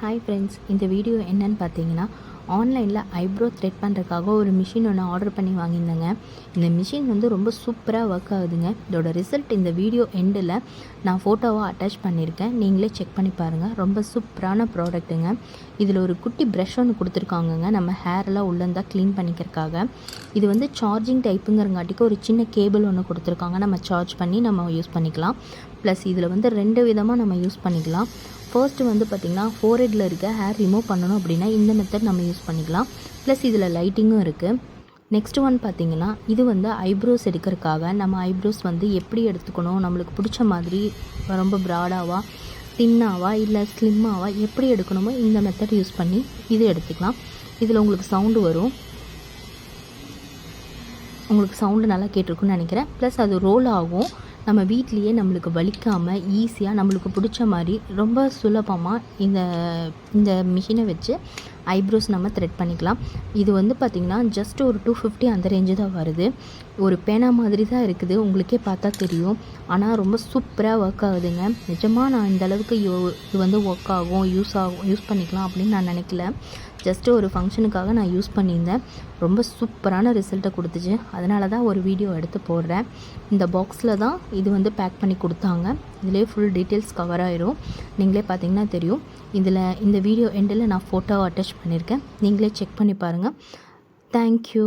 Hi friends இந்த video என்னன்னு பார்த்தீங்கன்னா ஆன்லைனில் ஐப்ரோ த்ரெட் பண்ணுறதுக்காக ஒரு மிஷின் ஒன்று ஆர்டர் பண்ணி வாங்கியிருந்தேங்க. இந்த மிஷின் வந்து ரொம்ப சூப்பராக ஒர்க் ஆகுதுங்க. இதோட ரிசல்ட் இந்த வீடியோ எண்டில் நான் ஃபோட்டோவாக அட்டாச் பண்ணியிருக்கேன். நீங்களே செக் பண்ணி பாருங்கள் ரொம்ப சூப்பரான ப்ராடக்ட்டுங்க இதில் ஒரு குட்டி ப்ரஷ் ஒன்று கொடுத்துருக்காங்கங்க. நம்ம ஹேரெல்லாம் உள்ளேருந்தால் க்ளீன் பண்ணிக்கிறதுக்காக. இது வந்து சார்ஜிங் டைப்புங்கிறங்காட்டிக்கு ஒரு சின்ன கேபிள் ஒன்று கொடுத்துருக்காங்க. நம்ம சார்ஜ் பண்ணி நம்ம யூஸ் பண்ணிக்கலாம். ப்ளஸ் இதில் வந்து ரெண்டு விதமாக நம்ம யூஸ் பண்ணிக்கலாம். ஃபர்ஸ்ட்டு வந்து பார்த்திங்கன்னா ஃபோரெட்டில் இருக்க ஹேர் ரிமூவ் பண்ணணும் அப்படின்னா இந்த மெத்தட் நம்ம யூஸ் பண்ணிக்கலாம். ப்ளஸ் இதில் லைட்டிங்கும் இருக்குது நெக்ஸ்ட் ஒன் பார்த்திங்கன்னா இது வந்து ஐப்ரோஸ் எடுக்கிறதுக்காக நம்ம ஐப்ரோஸ் வந்து எப்படி எடுத்துக்கணும் நம்மளுக்கு பிடிச்ச மாதிரி ரொம்ப ப்ராடாவா தின்னாவா இல்லை ஸ்லிம்மாவா எப்படி எடுக்கணுமோ இந்த மெத்தட் யூஸ் பண்ணி இது எடுத்துக்கலாம். இதில் உங்களுக்கு சவுண்டு வரும். உங்களுக்கு சவுண்டு நல்லா கேட்டிருக்குன்னு நினைக்கிறேன். ப்ளஸ் அது ரோல் ஆகும். நம்ம வீட்லேயே நம்மளுக்கு வலிக்காமல் ஈஸியாக நம்மளுக்கு பிடிச்ச மாதிரி ரொம்ப சுலபமாக இந்த இந்த மிஷினை வச்சு ஐப்ரோஸ் நம்ம த்ரெட் பண்ணிக்கலாம். இது வந்து பார்த்திங்கன்னா ஜஸ்ட் ஒரு டூ ஃபிஃப்டி அந்த ரேஞ்சு தான் வருது. ஒரு பேனா மாதிரி தான் இருக்குது. உங்களுக்கே பார்த்தா தெரியும். ஆனால் ரொம்ப சூப்பராக ஒர்க் ஆகுதுங்க. நிஜமாக நான் இந்த அளவுக்கு யோ இது வந்து ஒர்க் ஆகும் யூஸ் ஆகும் யூஸ் பண்ணிக்கலாம் அப்படின்னு நான் நினைக்கல. ஜஸ்ட்டு ஒரு ஃபங்க்ஷனுக்காக நான் யூஸ் பண்ணியிருந்தேன். ரொம்ப சூப்பரான ரிசல்ட்டை கொடுத்துச்சு. அதனால தான் ஒரு வீடியோ எடுத்து போடுறேன். இந்த பாக்ஸில் தான் இது வந்து பேக் பண்ணி கொடுத்தாங்க. இதிலே ஃபுல் டீட்டெயில்ஸ் கவர் ஆயிரும். நீங்களே பார்த்தீங்கன்னா தெரியும். இதில் இந்த வீடியோ எண்டில் நான் ஃபோட்டோ அட்டாச் பண்ணியிருக்கேன் நீங்களே செக் பண்ணி பாருங்கள் தேங்க்யூ